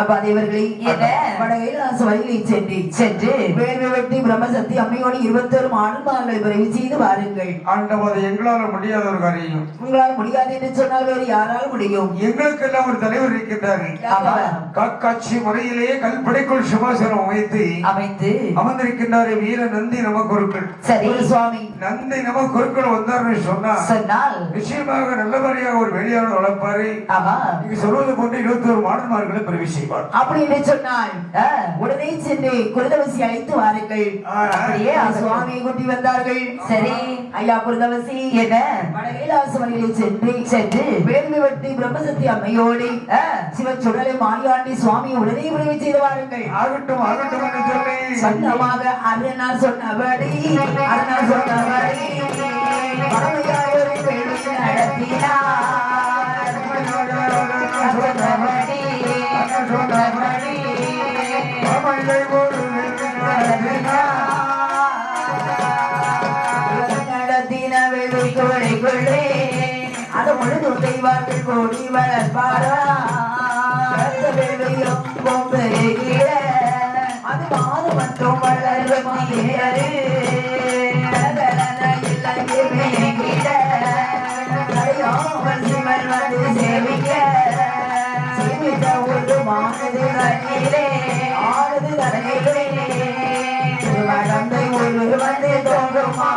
அப்ப தேவர்களே என்ன? வடகைலாச வழியிலே சென்று சென்று வேள்வி வெட்டி பிரம்மசக்தி அம்மையோடு இருபத்தொரு ஆண்மார்களை பிறவி செய்து வாருங்கள். ஆண்டவர் எங்களால முடியாத ஒரு காரியம். உங்களால் முடியாது என்று சொன்னால் வேறு யாரால் முடியும்? எங்களுக்கெல்லாம் ஒரு தலைவர் இருக்கின்றாரு. காக்காட்சி முறையிலே கல்படைக்குள் சிவாசனம் அமைத்து அமைந்து அமர்ந்திருக்கின்றாரு வீர நந்தி நமக்குருக்கள். சரி. ஒரு சுவாமி நந்தி நமக்குருக்கள் வந்தாருன்னு சொன்னா சொன்னால்? நிச்சயமாக நல்லபடியாக ஒரு வெளியான வளர்ப்பாரு. நீங்க சொல்வது போன்று இருபத்தி ஒரு மாடன்மார்களை பிறவி செய்வார். அப்படி என்று சொன்னால் உடனே சென்று குருதவசி அழைத்து வாருங்கள். அப்படியே அந்த ஆகட்டும். சுவாமியை கூட்டி வந்தார்கள். சரி ஐயா குருதவசி என்ன? வடகைலாச வழியிலே சென்று சென்று வேள்வி வெட்டி பிரம்மசக்தி அம்மையோடு மாயாண்டி சுவாமி உடனே பிறவி செய்து வாருங்கள். ஆகட்டும் சொந்தமாக அருணார் சொன்னபடி அருணார் சொன்னபடி. மாமல்லை ஒரு நடத்தின அது முழுது கோடி வளர்ப்பாரா அது மாறு வளரும் சிவன் வந்து சேவிக்க சேவித்த ஒரு ஆனது ஒரு வந்து தோன்றுமா?